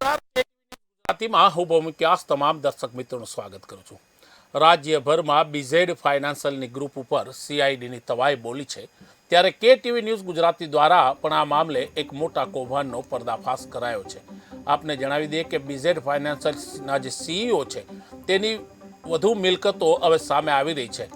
ગુજરાતીમાં હું ભૂમિક્યાસ તમામ દર્શક મિત્રોનું સ્વાગત કરું છું. રાજ્યભરમાં બીઝેડ ફાઇનાન્શિયલની ગ્રુપ ઉપર સીઆઈડીની તવાઈ બોલી છે. ત્યારે કે ટીવી ન્યૂઝ ગુજરાતી દ્વારા પણ આ મામલે એક મોટા કૌભાંડનો પર્દાફાશ કરાયો છે. આપને જણાવી દઈએ કે બીઝેડ ફાઇનાન્શિયલના જે સીઈઓ છે, તેની વધુ મિલકતો હવે સામે આવી રહી છે.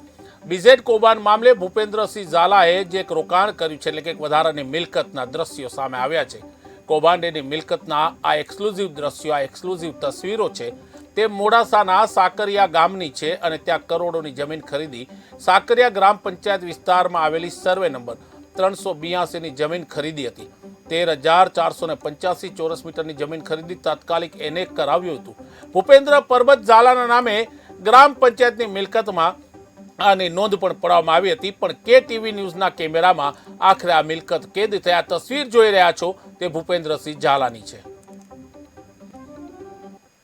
બીઝેડ કૌભાંડ મામલે ભૂપેન્દ્રસિંહ ઝાલાએ જે એક રોકાણ કર્યું છે, એટલે કે એક વધારાની મિલકતના દ્રશ્યો સામે આવ્યા છે. કૌભાંડેની મિલકતના આ એક્સક્લુઝિવ દ્રશ્યો, આ એક્સક્લુઝિવ તસવીરો છે, તે મોડાસાના સાકરિયા ગામની છે અને ત્યાં કરોડોની જમીન ખરીદી સાકરિયા ગ્રામ પંચાયત વિસ્તારમાં આવેલી સર્વે નંબર ત્રણસો બ્યાસીની જમીન ખરીદી હતી. તેર હજાર ચારસો ને પંચ્યાસી ચોરસ મીટરની જમીન ખરીદી તાત્કાલિક એને કરાવ્યું હતું. ભૂપેન્દ્ર પરબત ઝાલાના નામે ગ્રામ પંચાયતની મિલકતમાં આની નોંધ પણ પડાવવામાં આવી હતી, પણ કે ટીવી ન્યૂઝના કેમેરામાં આખરે આ મિલકત કેદ થયા તસવીર જોઈ રહ્યા છો તે ભૂપેન્દ્રસિંહ ઝાલાની છે.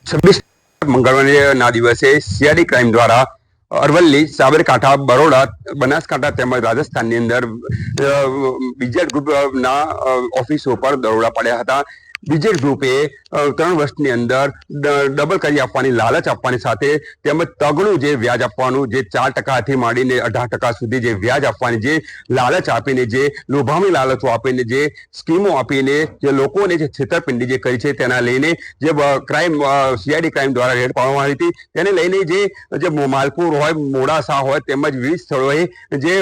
છવ્વીસ મંગળવારના દિવસે સીઆઈડી ક્રાઇમ દ્વારા અરવલ્લી, સાબરકાંઠા, બરોડા, બનાસકાંઠા તેમજ રાજસ્થાનની અંદર બીજેડ ગ્રુપના ઓફિસો પર દરોડા પડ્યા હતા. બીજેડ ગ્રુપે ત્રણ વર્ષની અંદર ડબલ કરી આપવાની, લાલચ આપવાની સાથે તેમજ તગણું જે વ્યાજ આપવાનું, જે ચાર ટકાથી માંડીને અઢાર ટકા સુધી જે વ્યાજ આપવાની, જે લાલચ આપીને, જે લોભામણી લાલચો આપીને, જે સ્કીમો આપીને, જે લોકોને જે છેતરપિંડી જે કરી છે તેના લઈને જે ક્રાઇમ સીઆઈડી ક્રાઇમ દ્વારા રેડ પાડવામાં આવી હતી. તેને લઈને જે જે માલપુર હોય, મોડાસા હોય, તેમજ વિવિધ સ્થળોએ જે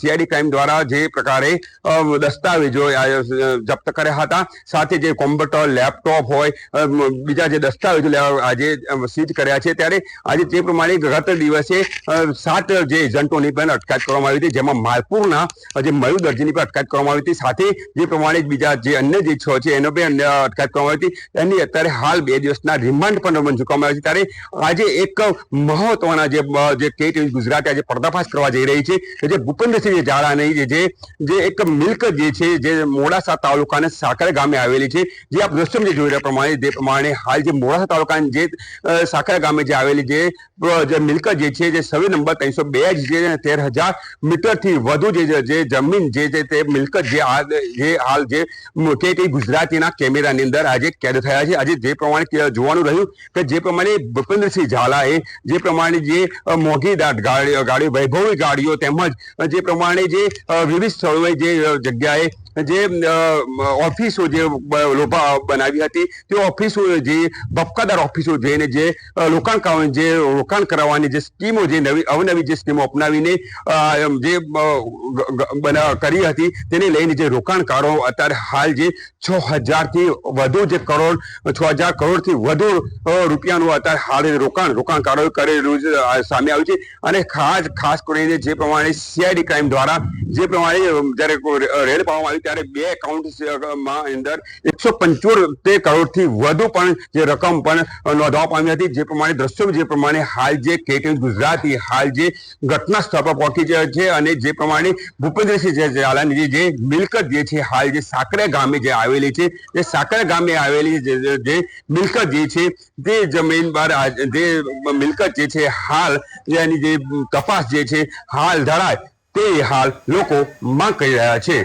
સીઆઈડી ક્રાઇમ દ્વારા જે પ્રકારે દસ્તાવેજો જપ્ત કર્યા હતા. સાથે જે કોમ્પ્યુટર લેપટોપ હોય બીજા જે દસ્તાવેજો આજે સીઝ કર્યા છે, ત્યારે આજે તે પ્રમાણે ગત દિવસે સાત જે એજન્ટોની પણ અટકાયત કરવામાં આવી હતી, જેમાં માલપુરના જે મયુ દરજીની પણ અટકાયત કરવામાં આવી હતી, સાથે જે પ્રમાણે બીજા જે અન્ય જે છ છે, એનો પણ અટકાયત કરવામાં આવી હતી, એની અત્યારે હાલ બે દિવસના રિમાન્ડ પણ મંજૂર આવી છે, ત્યારે આજે એક મહત્વના જે જે કે ગુજરાત આજે પર્દાફાશ કરવા જઈ રહી છે જે ભૂપેન્દ્રસિંહ જાડાની જે જે એક મિલકત જે છે, જે મોડાસા તાલુકાના સાકર ગામે આવેલી છે જે આપ દ્રશ્યમ જે જોઈ રહ્યા પ્રમાણે, જે પ્રમાણે હાલ જે મોડાસા તાલુકાની જે સાખરા ગામે જે આવેલી જે મિલકત જે છે, જે સર્વે નંબર ત્રણસો બે જે તેર હજાર મીટરથી વધુ જે જે- જમીન જે છે તે મિલકત જે જે હાલ જે કે તે ગુજરાતીના કેમેરાની અંદર આજે કેદ થયા છે. આજે જે પ્રમાણે જોવાનું રહ્યું કે જે પ્રમાણે ભૂપેન્દ્રસિંહ ઝાલાએ જે પ્રમાણે જે મોંઘી ગાડીઓ ગાડીઓ વૈભવી ગાડીઓ તેમજ જે પ્રમાણે જે વિવિધ સ્થળોએ જે જગ્યાએ જે ઓફિસો જે લોભા બનાવી હતી, તે ઓફિસો જે બફકાદાર ઓફિસો જઈને જે રોકાણકારો રોકાણ જે રોકાણ કરાવવાની જે સ્કીમો જે નવી, અવનવી જે સ્કીમો અપનાવીને જે કરી હતી, તેને લઈને જે રોકાણકારો અત્યારે હાલ જે છ હજારથી વધુ જે કરોડ, છ હજાર કરોડથી વધુ રૂપિયાનું અત્યારે હાલ રોકાણ, રોકાણકારોએ કરેલું સામે આવ્યું છે. અને ખાસ ખાસ કરીને જે પ્રમાણે સીઆઈડી ક્રાઇમ દ્વારા જે પ્રમાણે જ્યારે રેડ પાડવામાં આવી ત્યારે બે એકાઉન્ટમાં અંદર એકસો પંચોતેર કરોડથી વધુ પણ જે રકમ પણ નોંધવા પામી હતી. જે પ્રમાણે દ્રશ્યો જે પ્રમાણે હાલ જે કેટીએમ ગુજરાતી, હાલ જે ઘટના સ્થળ પર પહોંચી છે અને જે પ્રમાણે ભૂપેન્દ્રસિંહ ઝાલાની જે- મિલકત જે છે, હાલ જે સાકરે ગામે જે આવેલી છે જે સાકરે ગામે આવેલી જે મિલકત જે છે, તે જમીન પર જે મિલકત જે છે, હાલ જેની જે તપાસ જે છે, હાલ ધરાય તે હાલ લોકો માંગ કરી રહ્યા છે.